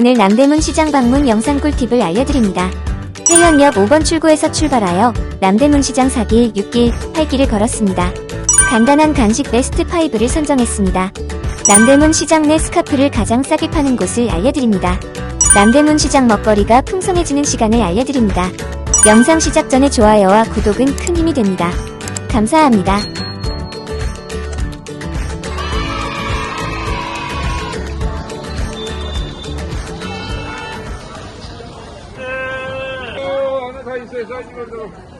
오늘 남대문 시장 방문 영상 꿀팁을 알려드립니다. 해연역 5번 출구에서 출발하여 남대문 시장 4길, 6길, 8길을 걸었습니다. 간단한 간식 베스트 5를 선정했습니다. 남대문 시장 내 스카프를 가장 싸게 파는 곳을 알려드립니다. 남대문 시장 먹거리가 풍성해지는 시간을 알려드립니다. 영상 시작 전에 좋아요와 구독은 큰 힘이 됩니다. 감사합니다. 하나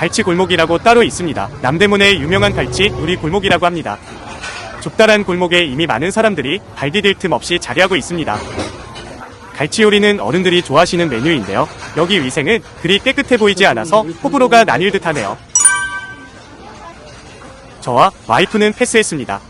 갈치 골목이라고 따로 있습니다. 남대문의 유명한 갈치 우리 골목이라고 합니다. 좁다란 골목에 이미 많은 사람들이 발 디딜 틈 없이 자리하고 있습니다. 갈치 요리는 어른들이 좋아하시는 메뉴인데요. 여기 위생은 그리 깨끗해 보이지 않아서 호불호가 나뉠 듯하네요. 저와 와이프는 패스했습니다.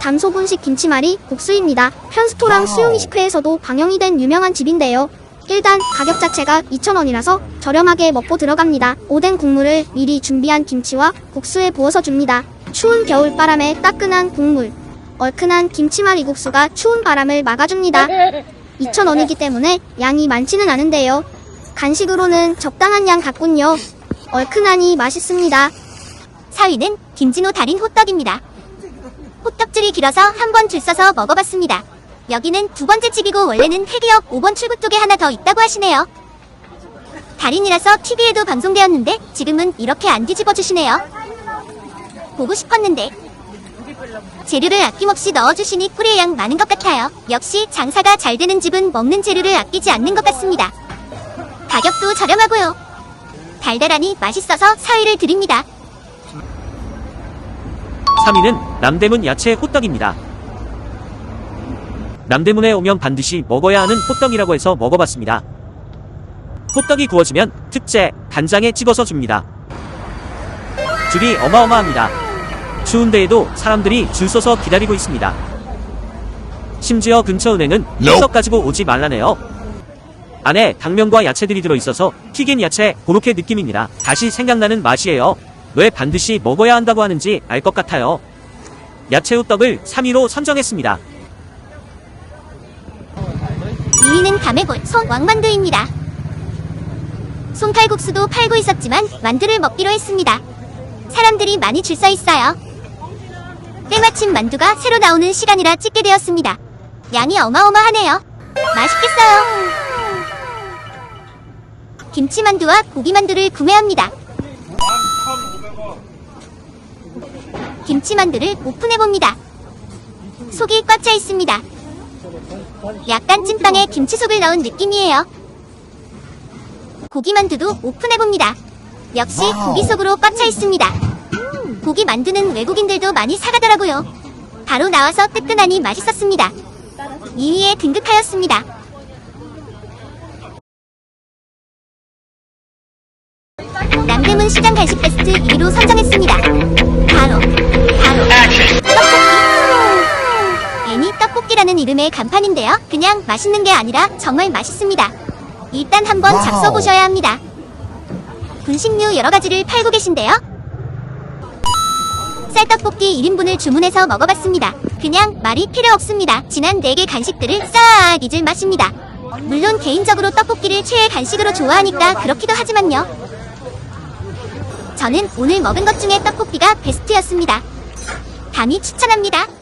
담소분식 김치말이 국수입니다. 편스토랑 수용이식회에서도 방영이 된 유명한 집인데요. 일단 가격 자체가 2,000원이라서 저렴하게 먹고 들어갑니다. 오뎅 국물을 미리 준비한 김치와 국수에 부어서 줍니다. 추운 겨울 바람에 따끈한 국물. 얼큰한 김치말이 국수가 추운 바람을 막아줍니다. 2,000원이기 때문에 양이 많지는 않은데요. 간식으로는 적당한 양 같군요. 얼큰하니 맛있습니다. 4위는 김진호 달인 호떡입니다. 호떡줄이 길어서 한번 줄 서서 먹어봤습니다. 여기는 두 번째 집이고 원래는 회기역 5번 출구 쪽에 하나 더 있다고 하시네요. 달인이라서 TV에도 방송되었는데 지금은 이렇게 안 뒤집어 주시네요. 보고 싶었는데 재료를 아낌없이 넣어주시니 꿀의 양 많은 것 같아요. 역시 장사가 잘 되는 집은 먹는 재료를 아끼지 않는 것 같습니다. 가격도 저렴하고요. 달달하니 맛있어서 4위를 드립니다. 3위는 남대문 야채 호떡입니다. 남대문에 오면 반드시 먹어야 하는 호떡이라고 해서 먹어봤습니다. 호떡이 구워지면 특제 간장에 찍어서 줍니다. 줄이 어마어마합니다. 추운 데에도 사람들이 줄 서서 기다리고 있습니다. 심지어 근처 은행은 호떡 가지고 오지 말라네요. 안에 당면과 야채들이 들어있어서 튀긴 야채 고로케 느낌입니다. 다시 생각나는 맛이에요. 왜 반드시 먹어야 한다고 하는지 알 것 같아요. 야채 호떡을 3위로 선정했습니다. 2위는 감해골 손 왕만두입니다. 손칼국수도 팔고 있었지만 만두를 먹기로 했습니다. 사람들이 많이 줄 서 있어요. 때마침 만두가 새로 나오는 시간이라 찍게 되었습니다. 양이 어마어마하네요. 맛있겠어요. 김치만두와 고기만두를 구매합니다. 김치만두를 오픈해봅니다. 속이 꽉 차 있습니다. 약간 찐빵에 김치속을 넣은 느낌이에요. 고기만두도 오픈해봅니다. 역시 고기 속으로 꽉 차 있습니다. 고기 만두는 외국인들도 많이 사가더라고요. 바로 나와서 뜨끈하니 맛있었습니다. 2위에 등극하였습니다. 남대문 시장 간식 베스트 1위로 선정했습니다. 떡볶이. 애니 떡볶이라는 이름의 간판인데요. 그냥 맛있는 게 아니라 정말 맛있습니다. 일단 한번 잡숴보셔야 합니다. 분식류 여러 가지를 팔고 계신데요. 쌀떡볶이 1인분을 주문해서 먹어봤습니다. 그냥 말이 필요 없습니다. 지난 4개 간식들을 싹 잊을 맛입니다. 물론 개인적으로 떡볶이를 최애 간식으로 좋아하니까 그렇기도 하지만요. 저는 오늘 먹은 것 중에 떡볶이가 베스트였습니다. 감히 추천합니다.